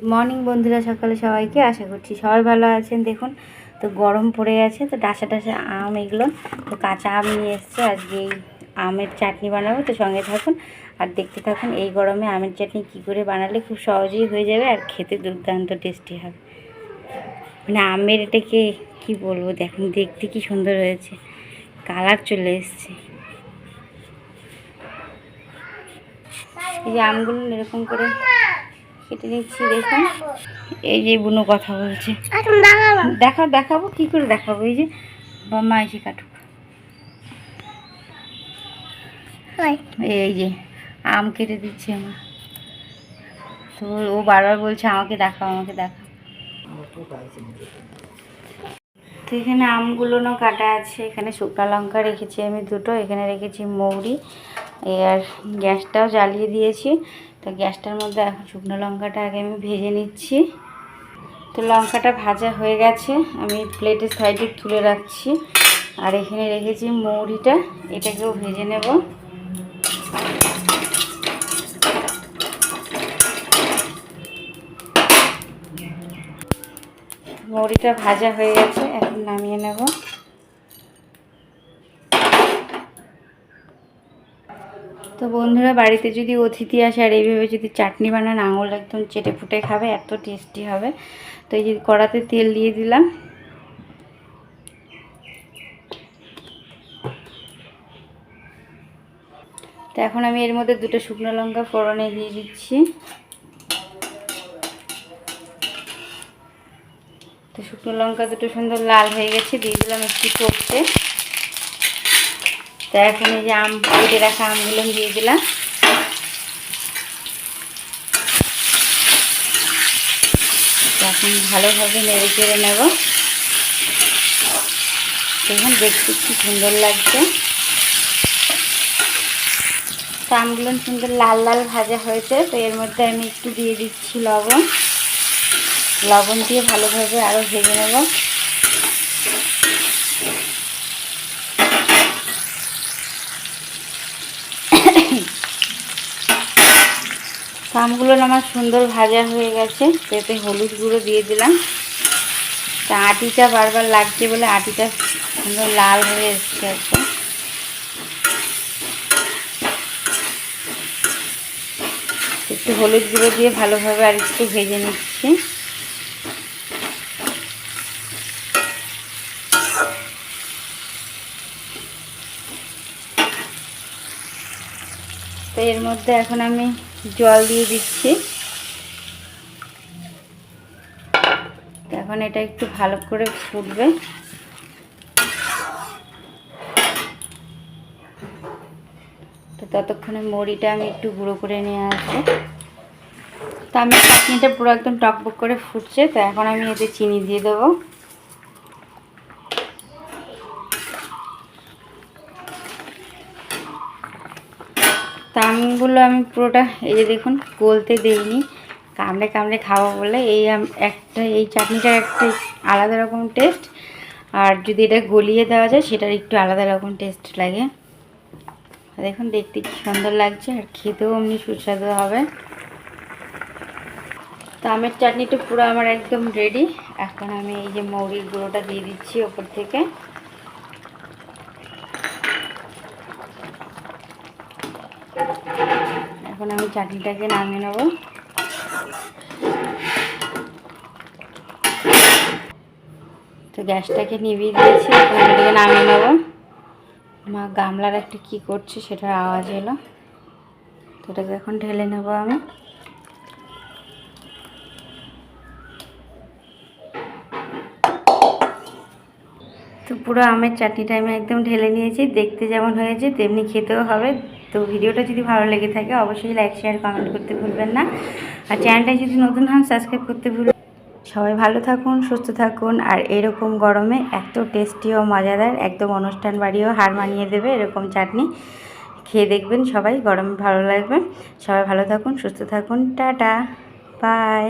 Good morning বন্ধুরা, সকালে সবাইকে আশা করছি সবাই ভালো আছেন। দেখুন, তো গরম পড়ে গেছে, তো ডাসা ডাসা আম এগুলো, তো কাঁচা আম নিয়ে এসছে। আজকে এই আমের চাটনি বানাবো, তো সঙ্গে থাকুন আর দেখতে থাকুন এই গরমে আমের চাটনি কি করে বানালে খুব সহজেই হয়ে যাবে আর খেতে দুর্দান্ত টেস্টি হবে। মানে আমের এটাকে কি বলব, দেখুন, দেখতে কি সুন্দর হয়েছে। কালার চলে এসছে। এই যে আমগুলো এরকম করে কেটে নিচ্ছি দেখুন। এই যে বুনো কথা বলছে। দেখা দেখাবো। কি করে দেখাবো? এই যে বাম্মা এসে কাটুক। এই যে আম কেটে দিচ্ছে আমার। তো ও বারবার বলছে আমাকে দেখাও আমাকে দেখাও। তো এখানে আমগুলো না কাটা আছে। এখানে শুকনো লঙ্কা রেখেছি আমি দুটো। এখানে রেখেছি মৌরি। আর গ্যাসটাও জ্বালিয়ে দিয়েছি। তো গ্যাসটার মধ্যে এখন শুকনো লঙ্কাটা আগে আমি ভেজে নিচ্ছি। তো লঙ্কাটা ভাজা হয়ে গেছে, আমি প্লেটের সাইডে তুলে রাখছি। আর এখানে রেখেছি মৌরিটা, এটাকেও ভেজে নেব। মৌরিটা ভাজা হয়ে গেছে, এখন নামিয়ে নেব। তো বন্ধুরা, বাড়িতে যদি অতিথি আসে আর এইভাবে যদি চাটনি বানান, আঙুল একদম চেটে ফুটে খাবে, এত টেস্টি হবে। তো এই যে কড়াতে তেল দিয়ে দিলাম। তো এখন আমি এর মধ্যে দুটো শুকনো লঙ্কা ফোড়নে দিয়ে দিচ্ছি। তো শুকনো লঙ্কা দুটো সুন্দর লাল হয়ে গেছে, দিয়ে দিলাম একটু টপতে তো এখন এই যে আম, কেটে রাখা আমগুলো দিয়ে দিলাম। এখন ভালোভাবে নেড়ে চেড়ে নেব। দেখুন, দেখতে কি সুন্দর লাগছে। তো আমগুলো সুন্দর লাল লাল ভাজা হয়েছে, তো এর মধ্যে আমি একটু দিয়ে দিচ্ছি লবণ। লবণ দিয়ে ভালোভাবে আরও ভেজে নেব। আমগুলো আমার সুন্দর ভাজা হয়ে গেছে এতে হলুদ গুঁড়ো দিয়ে দিলাম। তা আটিটা বারবার লাগছে বলে আটিটা সুন্দর লাল হয়ে এসছে একদম। একটু হলুদ গুঁড়ো দিয়ে ভালোভাবে আর একটু ভেজে নিচ্ছি। তো এর মধ্যে এখন আমি জল দিয়ে দিচ্ছি। এখন এটা একটু ভালো করে ফুটবে। তো ততক্ষণে মুড়িটা আমি একটু গুঁড়ো করে নিয়ে আসব। তো আমি চাটনিটা পুরো একদম টকবক করে ফুটছে, তো এখন আমি এতে চিনি দিয়ে দেবো। আমগুলো আমি পুরোটা, এই যে দেখুন, গলতে দিইনি, কামড়ে কামড়ে খাব বলে। এই একটা, এই চাটনিটার একটা আলাদা রকম টেস্ট আর যদি এটা গলিয়ে দেওয়া যায়, সেটার একটু আলাদা রকম টেস্ট লাগে। দেখুন, দেখতে কি সুন্দর লাগছে, আর খেতেও এমনি সুস্বাদু হবে। তো আমের চাটনিটা পুরো আমার একদম রেডি এখন আমি এই যে মৌরির গুঁড়োটা দিয়ে দিচ্ছি ওপর থেকে। এখন আমি চাটনিটাকে নামিয়ে নেব। তো গ্যাসটাকে নিভিয়ে দিয়েছি, এখন নামিয়ে নেব। মা গামলার একটা কি করছে সেটার আওয়াজ এলো। তো এটাকে এখন ঢেলে নেব আমি। তো পুরো আমের চাটনিটা আমি একদম ঢেলে নিয়েছি, দেখতে যেমন হয়েছে, তেমনি খেতেও হবে। তো ভিডিওটা যদি ভালো লেগে থাকে, অবশ্যই লাইক শেয়ার কমেন্ট করতে ভুলবেন না। আর চ্যানেলটা যদি নতুন হন সাবস্ক্রাইব করতে ভুলবেন সবাই ভালো থাকুন, সুস্থ থাকুন, আর এরকম গরমে এত টেস্টি ও মজাদার একদম অনুষ্ঠান বাড়িও হার মানিয়ে দেবে এরকম চাটনি। খেয়ে দেখবেন সবাই, গরমে ভালো লাগবে। সবাই ভালো থাকুন, সুস্থ থাকুন। Tata bye